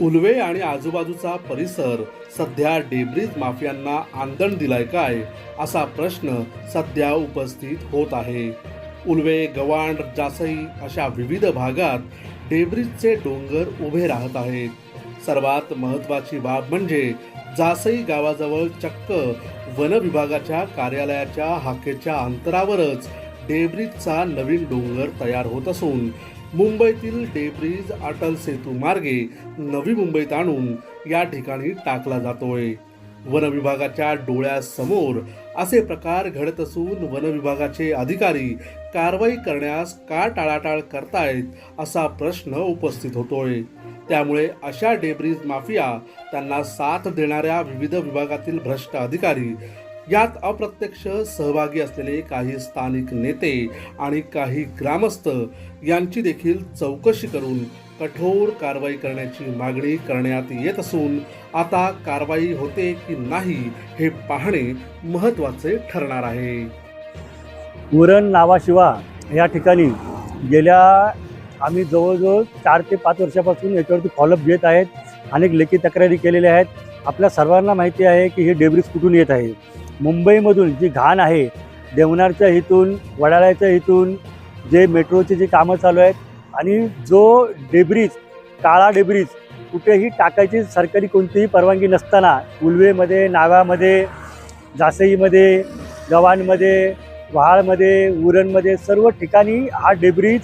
उलवे आणि आजूबाजूचा परिसर सध्या डेब्रिज माफियांना आंदण दिलाय काय असा प्रश्न सध्या उपस्थित होत आहे. उलवे गवांड जासई अशा विविध भागात डेब्रिजचे डोंगर उभे राहत आहेत. सर्वात महत्त्वाची बाब म्हणजे जासई गावाजवळ चक्क वनविभागाच्या कार्यालयाच्या हाकेच्या अंतरावरच डेब्रिजचा नवीन डोंगर तयार होत असून मुंबईतील डेब्रिज अटल सेतू मार्गे नवी मुंबईत आणून या ठिकाणी टाकला जातोय. वनविभागाच्या डोळ्यासमोर असे प्रकार घडत असून वनविभागाचे अधिकारी कारवाई करण्यास का टाळाटाळ करतायत असा प्रश्न उपस्थित होतोय. त्यामुळे अशा डेब्रिज माफिया त्यांना साथ देणाऱ्या विविध विभागातील भ्रष्ट अधिकारी यात अप्रत्यक्ष सहभागी असलेले काही स्थानिक नेते आणि काही ग्रामस्थ यांची देखील चौकशी करून कठोर कारवाई करण्याची मागणी करण्यात येत असून आता कारवाई होते की नाही हे पाहणे महत्त्वाचे ठरणार आहे. उरण नावाशिवा या ठिकाणी गेल्या आम्ही जवळजवळ चार ते पाच वर्षापासून याच्यावरती फॉलोअप घेत आहेत. अनेक लेखी तक्रारी केलेल्या आहेत. आपल्या सर्वांना माहिती आहे की हे डेब्रिज कुठून येत आहे? मुंबईमधून जी घाण आहे देवनारच्या इथून वडाळ्याच्या इथून जे मेट्रोची जी कामं चालू आहेत आणि जो डेब्रीज काळा डेब्रीज कुठेही टाकायची सरकारी कोणतीही परवानगी नसताना उलवेमध्ये नाव्यामध्ये जासईमध्ये गव्हाणमध्ये वहाळमध्ये उरणमध्ये सर्व ठिकाणी हा डेब्रीज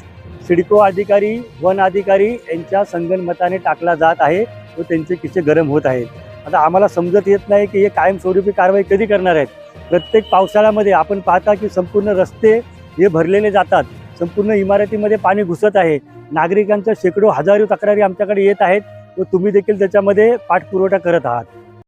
सिडको अधिकारी वन अधिकारी यांच्या संगनमताने टाकला जात आहे व त्यांचे किस्से गरम होत आहेत. आता आम्हाला समजत येत नाही की हे कायमस्वरूपी कारवाई कधी करणार आहेत. प्रत्येक पावसाळ्यामध्ये आपण पाहता की संपूर्ण रस्ते हे भरलेले जातात. संपूर्ण इमारतीमध्ये पाणी घुसत आहे. नागरिकांच्या शेकडो हजारो तक्रारी आमच्याकडे येत आहेत व तुम्ही देखील त्याच्यामध्ये पाठपुरवठा करत आहात.